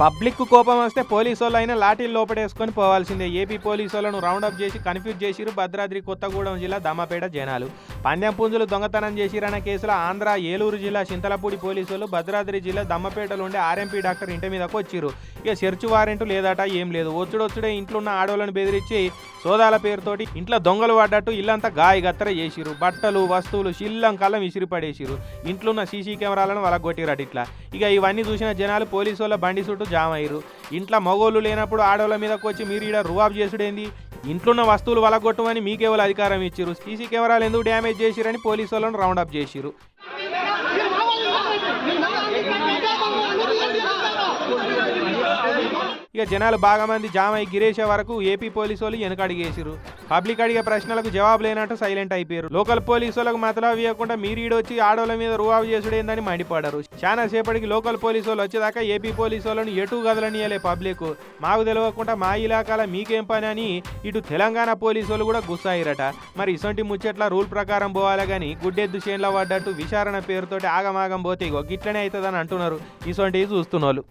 Public కోపం వస్తే police వాళ్ళు అయినా లాఠీలు లోపడేసుకొని పోవాల్సిందే. ఏపీ పోలీసు వాళ్ళను రౌండప్ చేసి కన్ఫ్యూజ్ చేసిరు భద్రాద్రి కొత్తగూడెం జిల్లా దమ్మపేట జనాలు. పందెం పుంజులు దొంగతనం చేసిరన్న కేసులో ఆంధ్ర ఏలూరు జిల్లా చింతలపూడి పోలీసు వాళ్ళు భద్రాద్రి జిల్లా దమ్మపేటలో ఉండే ఆర్ఎంపీ డాక్టర్ ఇంటి మీదకు వచ్చిరు ఇక సెర్చ్ వారెంట్ లేదట ఏం లేదు. వచ్చుడొచ్చుడే ఇంట్లో ఉన్న ఆడవాళ్ళను బెదిరించి సోదాల పేరుతోటి ఇంట్లో దొంగలు పడ్డట్టు ఇల్లంతా గాయ గత్తర చేసిరు బట్టలు వస్తువులు శిల్లం కళ్ళం విసిరి పడేసిరు ఇంట్లో ఉన్న సీసీ కెమెరాలను వలగొట్టిరట ఇట్లా. ఇక ఇవన్నీ చూసిన జనాలు పోలీసు వాళ్ళ బండి చుట్టూ జామ్ అయ్యారు ఇంట్లో మగోళ్ళు లేనప్పుడు ఆడవాళ్ళ మీదకి వచ్చి మీరు ఇక్కడ రువాబ్ చేసుడేంది? ఇంట్లో ఉన్న వస్తువులు వలగొట్టమని మీకేవాళ్ళు అధికారం ఇచ్చిరు సీసీ కెమెరాలు ఎందుకు డ్యామేజ్ చేసిరని పోలీసు వాళ్ళని రౌండ్ అప్ చేసిరు ఇక జనాలు బాగా మంది జామ అయి గిరేసే వరకు ఏపీ పోలీసు వాళ్ళు వెనక అడిగేసిరు పబ్లిక్ అడిగే ప్రశ్నలకు జవాబు లేనట్టు సైలెంట్ అయిపోయారు లోకల్ పోలీసు వాళ్ళకు మతలావి ఇవ్వకుండా మీరు ఈడొచ్చి ఆడోళ్ళ మీద రువాబు చేసుడేందని మండిపడ్డారు. చాలా సేపటికి లోకల్ పోలీసు వాళ్ళు వచ్చేదాకా ఏపీ పోలీసు వాళ్ళని ఎటు కదలనియలే పబ్లిక్. మాకు తెలియకుండా మా ఇలాకాల మీకేం పని అని ఇటు తెలంగాణ పోలీసు వాళ్ళు కూడా గుస్సాయిరట. మరి ఇసొంటి ముచ్చట్ల రూల్ ప్రకారం పోవాలి కానీ గుడ్డెద్దు చేన్లో పడ్డట్టు విచారణ పేరుతోటి ఆగమాగం పోతే ఇగో గిట్లనే అవుతుందని అంటున్నారు ఇసొంటివి చూస్తున్న వాళ్ళు